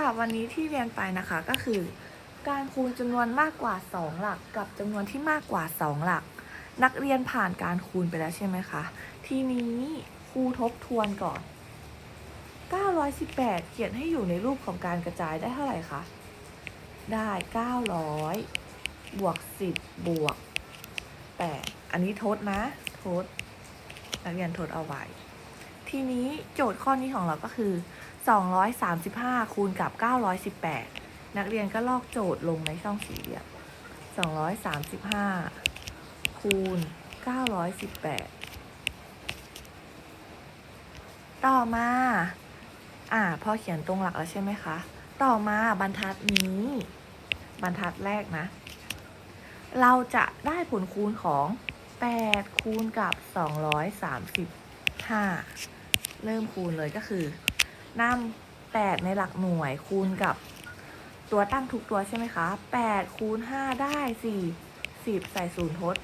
ค่ะวันนี้ที่เรียนไปนะคะก็คือ การคูณจำนวนมากกว่า 2 หลัก กับจำนวนที่มากกว่า 2 หลัก นักเรียนผ่านการคูณไปแล้วใช่ไหมคะ ทีนี้ครูทบทวนก่อน 918 เขียนให้อยู่ในรูปของการกระจายได้เท่าไหร่คะได้ 900 บวก 10 บวก 8 อันนี้ทดนะ ทด นักเรียนทดเอาไว้ ทีนี้โจทย์ข้อนี้ของเราก็คือ 235 คูณกับ 918 นักเรียนก็ลอกโจทย์ลงในช่องสี่เหลี่ยม235 คูณ 918 ต่อมา อ่า พอเขียนตรงหลักแล้วใช่ไหมคะ ต่อมาบรรทัดนี้ บรรทัดแรกนะ เราจะได้ผลคูณของ 8 คูณกับ 235 เริ่มคูณเลยก็คือ นำ8ในหลักหน่วยคูณกับตัวตั้งทุกตัวใช่ไหมคะ8คูณ5ได้ 4 10 ใส่ศูนย์ทด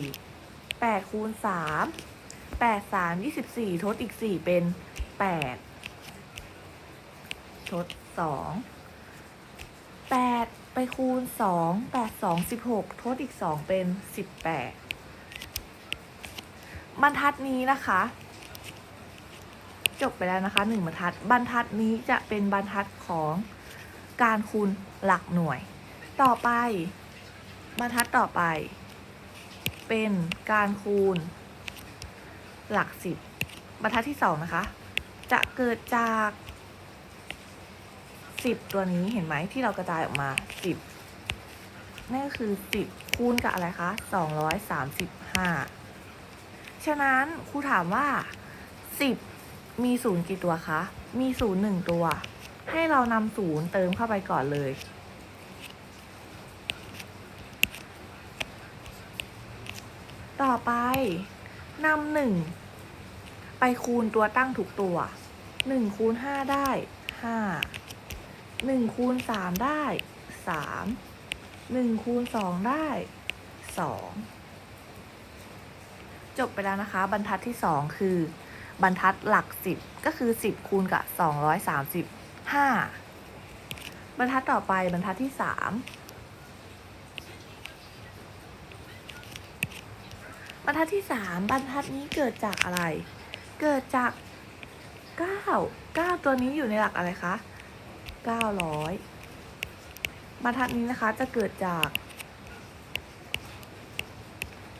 4 8คูณ3 8 3 24 ทดอีก 4 เป็น 8 ทด 2 8 ไปคูณ 2 8 2 16 ทดอีก 2 เป็น 18 บรรทัดนี้นะคะ จบไปแล้วนะคะหนึ่งบรรทัด บรรทัดนี้จะเป็นบรรทัดของการคูณหลักหน่วย ต่อไป บรรทัดต่อไป เป็นการคูณ หลักสิบบรรทัดที่สองนะคะ จะเกิดจากสิบตัวนี้เห็นไหมที่เรากระจายออกมาสิบนั่นก็คือสิบคูณกับอะไรคะสองร้อยสามสิบห้าฉะนั้นครูถามว่าสิบ มีศูนย์กี่ตัวคะ มีศูนย์หนึ่งตัว ให้เรานำศูนย์เติมเข้าไปก่อนเลย ต่อไปนำหนึ่งไปคูณตัวตั้งทุกตัวหนึ่งคูณห้าได้ห้าหนึ่งคูณสามได้สามหนึ่งคูณสองได้สองจบไปแล้วนะคะ บรรทัดที่สองคือ บรรทัดหลักสิบก็คือสิบคูณกับสองร้อยสามสิบห้าบรรทัดต่อไปบรรทัดที่สามบรรทัดที่สามบรรทัดนี้เกิดจากอะไร เกิดจากเก้าเก้าตัวนี้อยู่ในหลักอะไรคะเก้าร้อยบรรทัดนี้นะคะจะเกิดจาก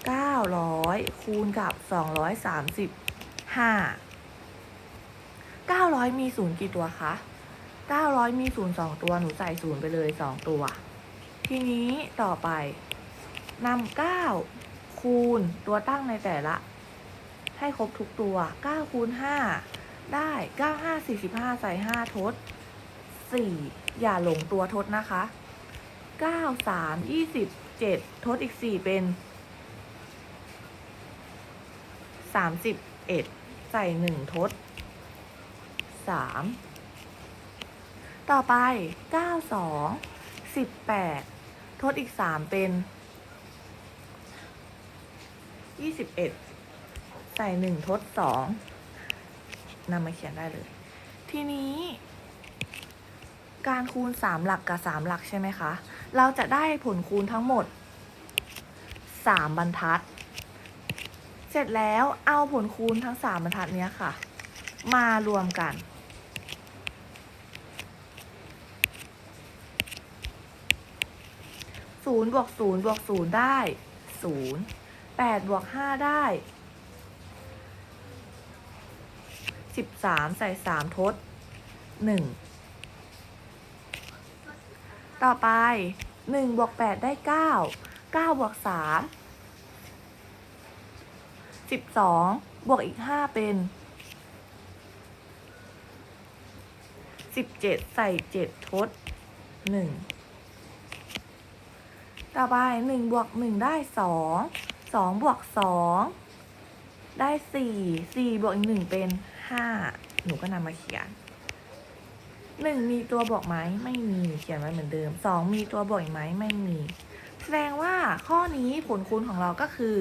เก้าร้อยคูณกับสองร้อยสามสิบ ห้าเก้าร้อยมีศูนย์กี่ตัวคะเก้าร้อยมีศูนย์สองตัวหนูใส่ศูนย์ไปเลยสองตัว ทีนี้ต่อไปนำเก้าคูณตัวตั้งในแต่ละ ให้ครบทุกตัวเก้าคูณห้าได้เก้าห้าสี่สิบห้าใส่ห้าทดสี่อย่าหลงตัวทดนะคะเก้าสามยี่สิบเจ็ดทดอีกสี่เป็นสามสิบเอ็ด ส่หนึ่งทดสามต่อไปเก้าสองสิบแปดทดอีกสามเป็นยี่สิบเอ็ดใส่หนึ่งทดสองนำมาเขียนได้เลย ทีนี้ การคูณสามหลักกับสามหลักใช่ไหมคะ เราจะได้ผลคูณทั้งหมดสามบรรทัด สร็จแล้วเอาผลคูณทั้งสามบรรทัดนี้ค่ะ มารวมกัน ศูนย์บวกศูนย์บวกศูนย์ได้ศูนย์แปดบวกห้าได้สิบสามใส่สามทดหนึ่งต่อไปหนึ่งบวกแปดได้เก้าเก้าบวกสาม สิบสองบวกอีกห้าเป็นสิบเจ็ดใส่เจ็ดทดหนึ่งต่อไปหนึ่งบวกหนึ่งได้สองสองบวกสองได้สี่สี่บวกอีกหนึ่งเป็นห้าหนูก็นำมาเขียนหนึ่งมีตัวบวกไหมไม่มีเขียนไว้เหมือนเดิมสองมีตัวบวกอีกไหมไม่มี แสดงว่าข้อนี้ผลคูณของเราก็คือ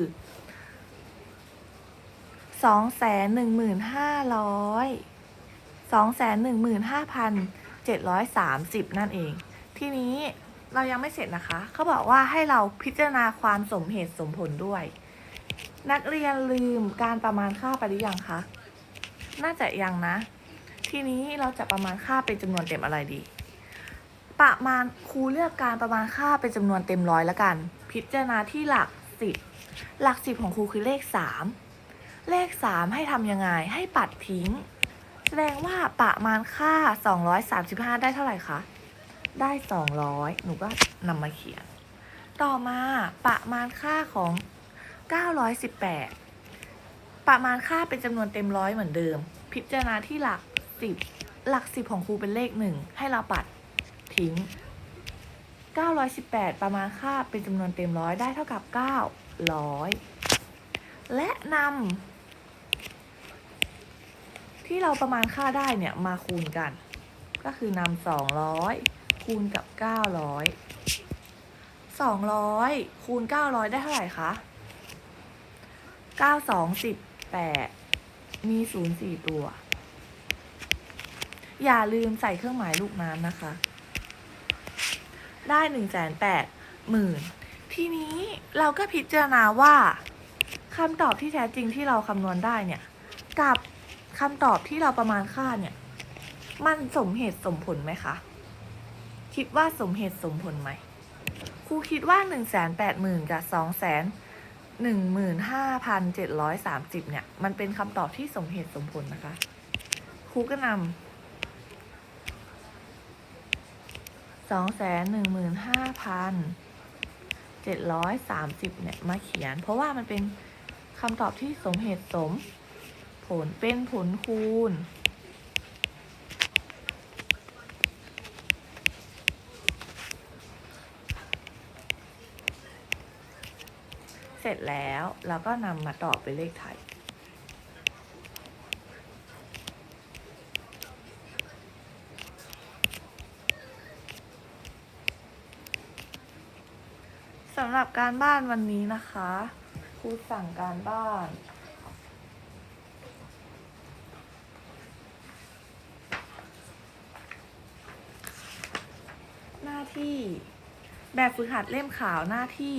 สองแสนหนึ่งหมื่นห้าร้อยสองแสนหนึ่งหมื่นห้าพัน730นั่นเอง ทีนี้เรายังไม่เสร็จนะคะ เขาบอกว่าให้เราพิจารณาความสมเหตุสมผลด้วย นักเรียนลืมการประมาณค่าไปหรือยังคะ น่าจะยังนะ ทีนี้เราจะประมาณค่าเป็นจำนวนเต็มอะไรดี ประมาณครูเลือกการประมาณค่าเป็นจำนวนเต็มร้อยแล้วกัน พิจารณาที่หลักสิบหลักสิบของครูคือเลขสาม เลขสามให้ทำยังไงให้ปัดทิ้ง แสดงว่าประมาณค่า 235 ได้เท่าไหร่คะ ได้ 200 หนูก็นำมาเขียน ต่อมาประมาณค่าของ 918 ประมาณค่าเป็นจำนวนเต็มร้อยเหมือนเดิม พิจารณาที่หลัก 10 หลัก 10 ของครูเป็นเลข 1 ให้เราปัดทิ้ง 918 ประมาณค่าเป็นจำนวนเต็มร้อยได้เท่ากับ 900 และนำ ที่เราประมาณค่าได้เนี่ยมาคูณกัน ก็คือนำ200คูณกับ900 200คูณ900ได้เท่าไหร่คะ9 2 18มี0 4ตัว อย่าลืมใส่เครื่องหมายลูกน้ำนะคะ ได้1นึ่งแสนแปดหมื่นทีนี้เราก็พิจารณาว่าคำตอบที่แท้จริงที่เราคำนวณได้เนี่ย กับ คำตอบที่เราประมาณค่าเนี่ย มันสมเหตุสมผลไหมคะ คิดว่าสมเหตุสมผลไหมครูคิดว่า1นึ่งแสนแปดหมื่นกับสองแสนหนึ่งหมื่นห้าพันเจ็ดร้อยสามสิบเนี่ย มันเป็นคำตอบที่สมเหตุสมผลนะคะ ครูก็นำสองแสนหนึ่งหมื่นห้าพันเจ็ดร้อยสามสิบเนี่ย มาเขียน เพราะว่ามันเป็นคำตอบที่สมเหตุสม ผลเป็นผลคูณ เสร็จแล้วเราก็นำมาต่อเป็นเลขไทยสำหรับการบ้านวันนี้นะคะครูสั่งการบ้าน หน้า ที่ แบบฝึกหัดเล่มขาวหน้าที่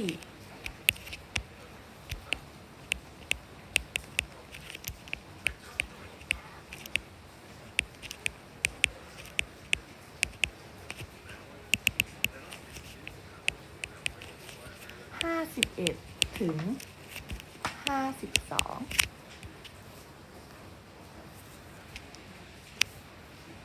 ห้าสิบเอ็ดถึงห้าสิบสอง